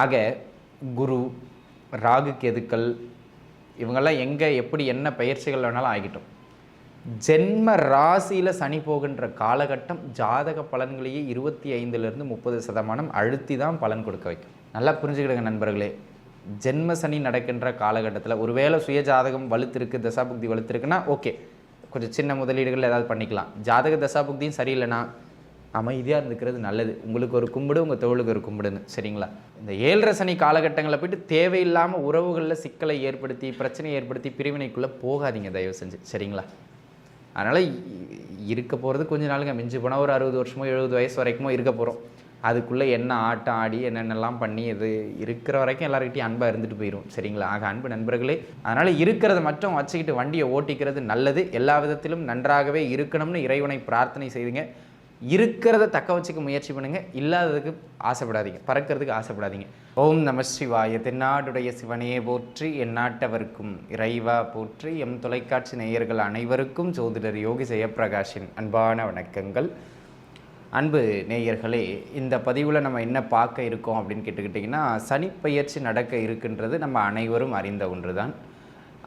ஆக குரு ராகு கெதுக்கள் இவங்கெல்லாம் எங்கே எப்படி என்ன பயிற்சிகள் வேணாலும் ஆகிட்டோம். ஜென்ம ராசியில் சனி போகின்ற காலகட்டம் ஜாதக பலன்களையே இருபத்தி ஐந்துலேருந்து முப்பது சதமானம் அழுத்தி தான் பலன் கொடுக்க வைக்கும். நல்லா புரிஞ்சுக்கிடுங்க நண்பர்களே. ஜென்ம சனி நடக்கின்ற காலகட்டத்தில் ஒருவேளை சுய ஜாதகம் வலுத்திருக்கு தசாபுக்தி வலுத்திருக்குன்னா ஓகே. கொஞ்சம் சின்ன முதலீடுகள் ஏதாவது பண்ணிக்கலாம். ஜாதக தசாபுக்தியும் சரியில்லைன்னா அமைதியாக இருந்துக்கிறது நல்லது. உங்களுக்கு ஒரு கும்பிடு உங்கள் தோளுக்கு ஒரு கும்பிடுன்னு. சரிங்களா? இந்த ஏழரை சனி காலகட்டங்களில் போயிட்டு தேவையில்லாமல் உறவுகளில் சிக்கலை ஏற்படுத்தி பிரச்சனையை ஏற்படுத்தி பிரிவினைக்குள்ளே போகாதீங்க தயவு செஞ்சு. சரிங்களா? அதனால் இருக்க போகிறது கொஞ்ச நாளுங்க. மிஞ்சி போனால் ஒரு அறுபது வருஷமோ எழுபது வயசு வரைக்குமோ இருக்க போகிறோம் அதுக்குள்ளே என்ன ஆட்டம் ஆடி என்னென்னலாம் பண்ணி இது இருக்கிற வரைக்கும் எல்லாருக்கிட்டையும் அன்பாக இருந்துட்டு போயிடும் சரிங்களா? ஆக அன்பு நண்பர்களே அதனால் இருக்கிறத மட்டும் வச்சுக்கிட்டு வண்டியை ஓட்டிக்கிறது நல்லது. எல்லா விதத்திலும் நன்றாகவே இருக்கணும்னு இறைவனை பிரார்த்தனை செய்துங்க. இருக்கிறத தக்க வச்சுக்க முயற்சி பண்ணுங்கள் இல்லாததுக்கு ஆசைப்படாதீங்க. பறக்கிறதுக்கு ஆசைப்படாதீங்க. ஓம் நம சிவாய. தென்னாடுடைய சிவனையே போற்றி எந்நாட்டவர்க்கும் இறைவா போற்றி எம் தொலைக்காட்சி நேயர்கள் அனைவருக்கும் ஜோதிடர் யோகி ஜெயப்பிரகாஷின் அன்பான வணக்கங்கள். அன்பு நேயர்களே இந்த பதிவில் நம்ம என்ன பார்க்க இருக்கோம் அப்படின்னு கேட்டுக்கிட்டிங்கன்னா சனிப்பெயர்ச்சி நடக்க இருக்கின்றது நம்ம அனைவரும் அறிந்த ஒன்று தான்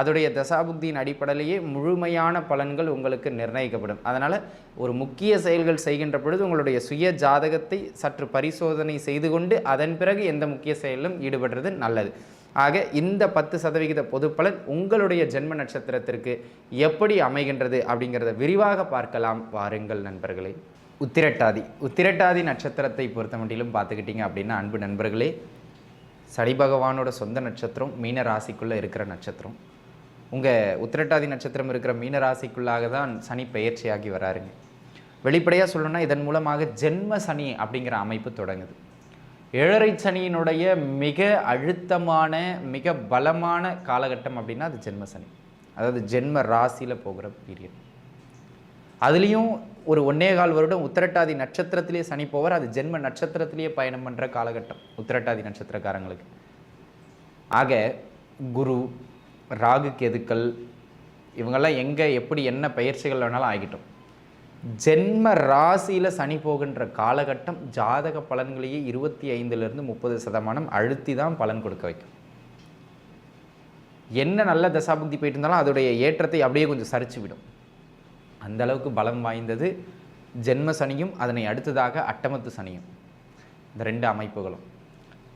அதோடைய தசாபுக்தியின் அடிப்படையிலேயே முழுமையான பலன்கள் உங்களுக்கு நிர்ணயிக்கப்படும். அதனால் ஒரு முக்கிய செயல்கள் செய்கின்ற பொழுது உங்களுடைய சுய ஜாதகத்தை சற்று பரிசோதனை செய்து கொண்டு அதன் பிறகு எந்த முக்கிய செயலிலும் ஈடுபடுறது நல்லது. ஆக இந்த பத்து சதவிகித பொது பலன் உங்களுடைய ஜென்ம நட்சத்திரத்திற்கு எப்படி அமைகின்றது அப்படிங்கிறத விரிவாக பார்க்கலாம். வாருங்கள் நண்பர்களே. உத்திரட்டாதி. உத்திரட்டாதி நட்சத்திரத்தை பொறுத்த மட்டிலும் பார்த்துக்கிட்டிங்க அப்படின்னா அன்பு நண்பர்களே சனி பகவானோட சொந்த நட்சத்திரம் மீன ராசிக்குள்ளே இருக்கிற நட்சத்திரம். உங்கள் உத்திரட்டாதி நட்சத்திரம் இருக்கிற மீன ராசிக்குள்ளாக தான் சனி பெயர்ச்சியாகி வராருங்க. வெளிப்படையாக சொல்லணும்னா இதன் மூலமாக ஜென்ம சனி அப்படிங்கிற அமைப்பு தொடங்குது. ஏழரை சனியினுடைய மிக அழுத்தமான மிக பலமான காலகட்டம் அப்படின்னா அது ஜென்ம சனி. அதாவது ஜென்ம ராசியில் போகிற பீரியட் அதுலேயும் ஒரு ஒன்னே கால் வருடம் உத்திரட்டாதி நட்சத்திரத்திலேயே சனி போவார். அது ஜென்ம நட்சத்திரத்திலேயே பயணம் பண்ணுற காலகட்டம் உத்திரட்டாதி நட்சத்திரக்காரங்களுக்கு. ஆக குரு ராகு கெதுக்கள் இவங்கெல்லாம் எங்கே எப்படி என்ன பயிற்சிகள் வேணாலும் ஆகிட்டோம். ஜென்ம ராசியில் சனி போகின்ற காலகட்டம் ஜாதக பலன்களையே இருபத்தி ஐந்துலேருந்து முப்பது சதமானம் அழுத்தி தான் பலன் கொடுக்க வைக்கும். என்ன நல்ல தசாபுக்தி போயிட்டு இருந்தாலும் அதோடைய ஏற்றத்தை அப்படியே கொஞ்சம் சரிச்சு விடும். அந்த அளவுக்கு பலம் வாய்ந்தது ஜென்ம சனியும் அதனை அடுத்ததாக அட்டமத்து சனியும். இந்த ரெண்டு அமைப்புகளும்.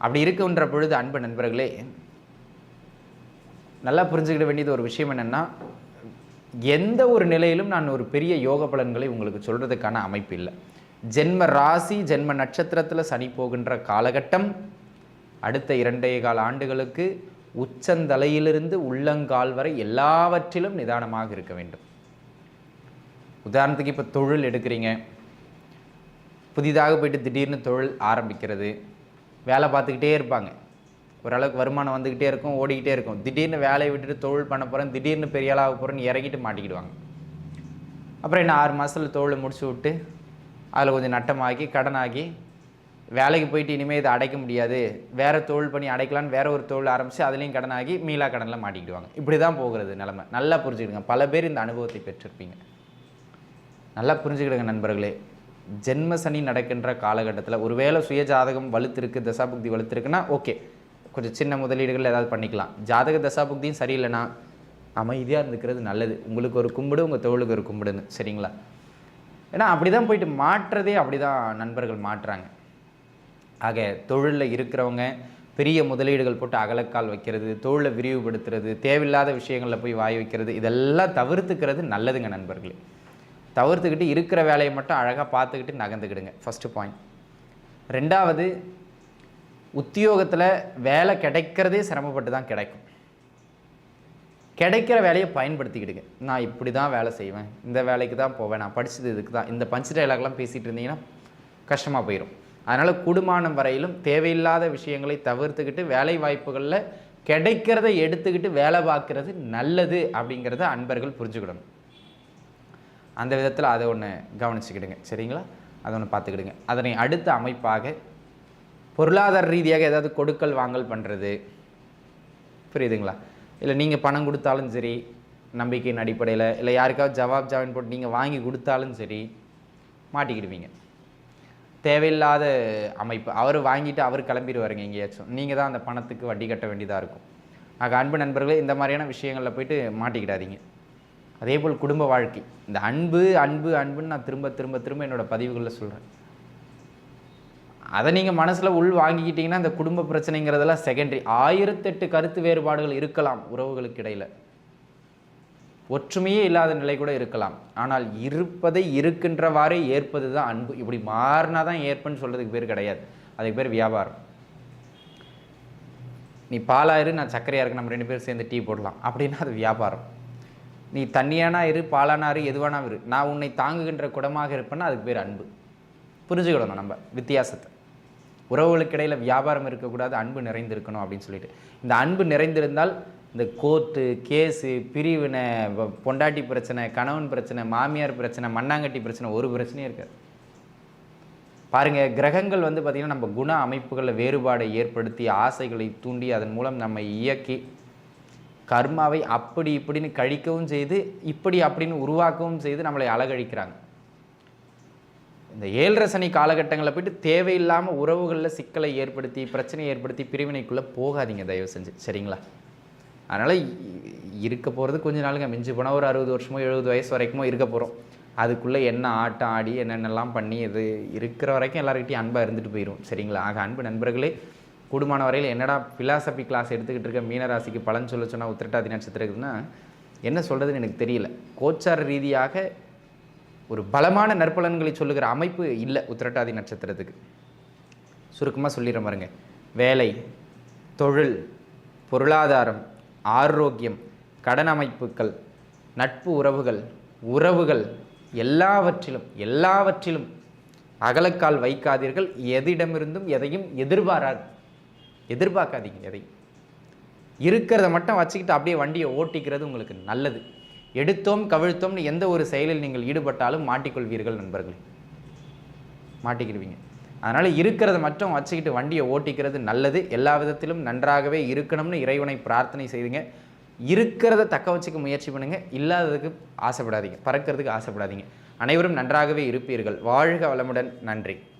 அப்படி இருக்கின்ற பொழுது அன்பு நண்பர்களே நல்லா புரிஞ்சுக்கிட வேண்டியது ஒரு விஷயம் என்னென்னா எந்த ஒரு நிலையிலும் நான் ஒரு பெரிய யோக பலன்களை உங்களுக்கு சொல்கிறதுக்கான அமைப்பு இல்லை. ஜென்ம ராசி ஜென்ம நட்சத்திரத்தில் சனி போகின்ற காலகட்டம் அடுத்த இரண்டே கால ஆண்டுகளுக்கு உச்சந்தலையிலிருந்து உள்ளங்கால் வரை எல்லாவற்றிலும் நிதானமாக இருக்க வேண்டும். உதாரணத்துக்கு இப்போ தொழில் எடுக்கிறீங்க. புதிதாக போயிட்டு திடீர்னு தொழில் ஆரம்பிக்கிறது. வேலை பார்த்துக்கிட்டே இருப்பாங்க. ஓரளவுக்கு வருமானம் வந்துக்கிட்டே இருக்கும் ஓடிக்கிட்டே இருக்கும். திடீர்னு வேலையை விட்டுட்டு தொழில் பண்ண போகிறேன் திடீர்னு பெரிய ஆளாக போகிறேன்னு இறங்கிட்டு மாட்டிக்கிடுவாங்க. அப்புறம் என்ன ஆறு மாதத்தில் தொழில் முடிச்சு விட்டு அதில் கொஞ்சம் நட்டமாக்கி கடனாகி வேலைக்கு போயிட்டு இனிமேல் இதை அடைக்க முடியாது. வேறு தொழில் பண்ணி அடைக்கலான்னு வேற ஒரு தொழில் ஆரம்பித்து அதுலேயும் கடனாகி மீளா கடனில் மாட்டிக்கிடுவாங்க. இப்படி தான் போகிறது நிலமை. நல்லா புரிஞ்சுக்கிடுங்க. பல பேர் இந்த அனுபவத்தை பெற்றிருப்பீங்க. நல்லா புரிஞ்சுக்கிடுங்க நண்பர்களே. ஜென்ம சனி நடக்கின்ற காலகட்டத்தில் ஒருவேளை சுய ஜாதகம் வலுத்திருக்கு தசாபுக்தி வலுத்திருக்குன்னா ஓகே. கொஞ்சம் சின்ன முதலீடுகள் ஏதாவது பண்ணிக்கலாம். ஜாதக தசாபுக்தியும் சரியில்லைன்னா அமைதியாக இருந்துக்கிறது நல்லது. உங்களுக்கு ஒரு கும்பிடு உங்கள் தோளுக்கு ஒரு கும்பிடுன்னு. சரிங்களா? ஏன்னா அப்படி தான் போயிட்டு மாற்றுறதே அப்படி தான் நண்பர்கள் மாற்றுறாங்க ஆக தொழிலில் இருக்கிறவங்க பெரிய முதலீடுகள் போட்டு அகலக்கால் வைக்கிறது தொழிலை விரிவுபடுத்துறது தேவையில்லாத விஷயங்களில் போய் வாய் வைக்கிறது இதெல்லாம் தவிர்த்துக்கிறது நல்லதுங்க நண்பர்களே. தவிர்த்துக்கிட்டு இருக்கிற வேலையை மட்டும் அழகாக பார்த்துக்கிட்டு நகர்ந்துக்கிடுங்க. ஃபஸ்ட்டு பாயிண்ட் ரெண்டாவது உத்தியோகத்தில் வேலை கிடைக்கிறதே சிரமப்பட்டு தான் கிடைக்கும். கிடைக்கிற வேலையை பயன்படுத்திக்கிடுங்க. நான் இப்படி தான் வேலை செய்வேன். இந்த வேலைக்கு தான் போவேன். நான் படித்தது இதுக்கு தான். இந்த பஞ்சு டைலாக்லாம் பேசிகிட்டு இருந்தீங்கன்னா கஷ்டமாக போயிடும் அதனால் குடும்பம் வரையிலும் தேவையில்லாத விஷயங்களை தவிர்த்துக்கிட்டு வேலை வாய்ப்புகளில் கிடைக்கிறத எடுத்துக்கிட்டு வேலை பார்க்குறது நல்லது அப்படிங்கிறத அன்பர்கள் புரிஞ்சுக்கிடணும். அந்த விதத்தில் அதை ஒன்று கவனிச்சுக்கிடுங்க. சரிங்களா? அதை ஒன்று பார்த்துக்கிடுங்க. அதனை அடுத்த அமைப்பாக பொருளாதார ரீதியாக ஏதாவது கொடுக்கல் வாங்கல் பண்ணுறது புரியுதுங்களா? இல்லை நீங்கள் பணம் கொடுத்தாலும் சரி நம்பிக்கையின் அடிப்படையில் இல்லை யாருக்காவது ஜவாப் ஜாமீன் போட்டு நீங்கள் வாங்கி கொடுத்தாலும் சரி மாட்டிக்கிடுவீங்க. தேவையில்லாத அமைப்பு. அவர் வாங்கிட்டு அவர் கிளம்பிடுவாருங்க எங்கேயாச்சும். நீங்கள் தான் அந்த பணத்துக்கு வட்டி கட்ட வேண்டியதாக இருக்கும். ஆக அன்பு நண்பர்களே இந்த மாதிரியான விஷயங்களில் போயிட்டு மாட்டிக்கிடாதீங்க. அதே போல் குடும்ப வாழ்க்கை. இந்த அன்பு அன்பு அன்புன்னு நான் திரும்ப திரும்ப திரும்ப என்னோட பதிவுகளில் சொல்கிறேன் அதை நீங்கள் மனசில் உள் வாங்கிக்கிட்டீங்கன்னா அந்த குடும்ப பிரச்சனைங்கிறதெல்லாம் செகண்டரி ஆயிரத்தெட்டு கருத்து வேறுபாடுகள் இருக்கலாம் உறவுகளுக்கு இடையில் ஒற்றுமையே இல்லாத நிலை கூட இருக்கலாம். ஆனால் இருப்பதை இருக்கின்றவாறே ஏற்பது தான் அன்பு. இப்படி மாறினா தான் ஏற்பன்னு சொல்கிறதுக்கு பேர் கிடையாது. அதுக்கு பேர் வியாபாரம். நீ பாலாயிரு நான் சர்க்கரையாக இருக்கு நம்ம ரெண்டு பேரும் சேர்ந்து டீ போடலாம். அப்படின்னா அது வியாபாரம். நீ தண்ணியானா இரு பாலானா இரு எதுவானா இரு. நான் உன்னை தாங்குகின்ற குடமாக இருப்பேன்னா அதுக்கு பேர் அன்பு. புரிஞ்சுக்கிடணும் நம்ம வித்தியாசத்தை. உறவுகளுக்கு இடையில் வியாபாரம் இருக்கக்கூடாது அன்பு நிறைந்திருக்கணும் அப்படின்னு சொல்லிட்டு. இந்த அன்பு நிறைந்திருந்தால் இந்த கோர்ட்டு கேஸு பிரிவினை பொண்டாட்டி பிரச்சனை கணவன் பிரச்சனை மாமியார் பிரச்சனை மண்ணாங்கட்டி பிரச்சனை ஒரு பிரச்சனையும் இருக்காது. பாருங்கள் கிரகங்கள் வந்து பார்த்திங்கன்னா நம்ம குண அமைப்புகளில் வேறுபாடை ஏற்படுத்தி ஆசைகளை தூண்டி அதன் மூலம் நம்ம இயக்கி கர்மாவை அப்படி இப்படின்னு கழிக்கவும் செய்து இப்படி அப்படின்னு உருவாக்கவும் செய்து நம்மளை அழகழிக்கிறாங்க. இந்த ஏழரை சனி காலகட்டங்களில் போயிட்டு தேவையில்லாமல் உறவுகளில் சிக்கலை ஏற்படுத்தி பிரச்சனையை ஏற்படுத்தி பிரிவினைக்குள்ளே போகாதீங்க தயவு செஞ்சு. சரிங்களா? அதனால் இருக்க போகிறது கொஞ்ச நாளுங்க. மிஞ்சி போனால் ஒரு அறுபது வருஷமோ எழுபது வயசு வரைக்குமோ இருக்க போகிறோம் அதுக்குள்ளே என்ன ஆட்டம் ஆடி என்னென்னலாம் பண்ணி இது இருக்கிற வரைக்கும் எல்லாருக்கிட்டையும் அன்பாக இருந்துட்டு போயிடும் சரிங்களா? ஆக அன்பு நண்பர்களே கூடுமான வரையில் என்னடா பிலாசபி கிளாஸ் எடுத்துக்கிட்டு இருக்க மீனராசிக்கு பலன் சொல்ல சொன்னால் உத்திரட்டாதி நட்சத்திரத்துக்குன்னா என்ன சொல்கிறதுன்னு எனக்கு தெரியல. கோச்சார ரீதியாக ஒரு பலமான நற்பலன்களை சொல்லுகிற அமைப்பு இல்லை உத்திரட்டாதி நட்சத்திரத்துக்கு. சுருக்கமாக சொல்லிடுற பாருங்க. வேலை தொழில் பொருளாதாரம் ஆரோக்கியம் கடன் அமைப்புகள் நட்பு உறவுகள் உறவுகள் எல்லாவற்றிலும் எல்லாவற்றிலும் அகலக்கால் வைக்காதீர்கள். எதிடமிருந்தும் எதையும் எதிர்பாராது. எதிர்பார்க்காதீங்க எதையும். இருக்கிறத மட்டும் வச்சுக்கிட்டு அப்படியே வண்டியை ஓட்டிக்கிறது உங்களுக்கு நல்லது. எடுத்தோம் கவிழ்த்தோம்னு எந்த ஒரு செயலில் நீங்கள் ஈடுபட்டாலும் மாட்டிக்கொள்வீர்கள் நண்பர்களே. மாட்டிக்கிடுவீங்க. அதனால் இருக்கிறத மட்டும் வச்சுக்கிட்டு வண்டியை ஓட்டிக்கிறது நல்லது. எல்லா விதத்திலும் நன்றாகவே இருக்கணும்னு இறைவனை பிரார்த்தனை செய்துங்க. இருக்கிறத தக்க வச்சுக்க முயற்சி பண்ணுங்க. இல்லாததுக்கு ஆசைப்படாதீங்க. பறக்கிறதுக்கு ஆசைப்படாதீங்க. அனைவரும் நன்றாகவே இருப்பீர்கள். வாழ்க வளமுடன். நன்றி.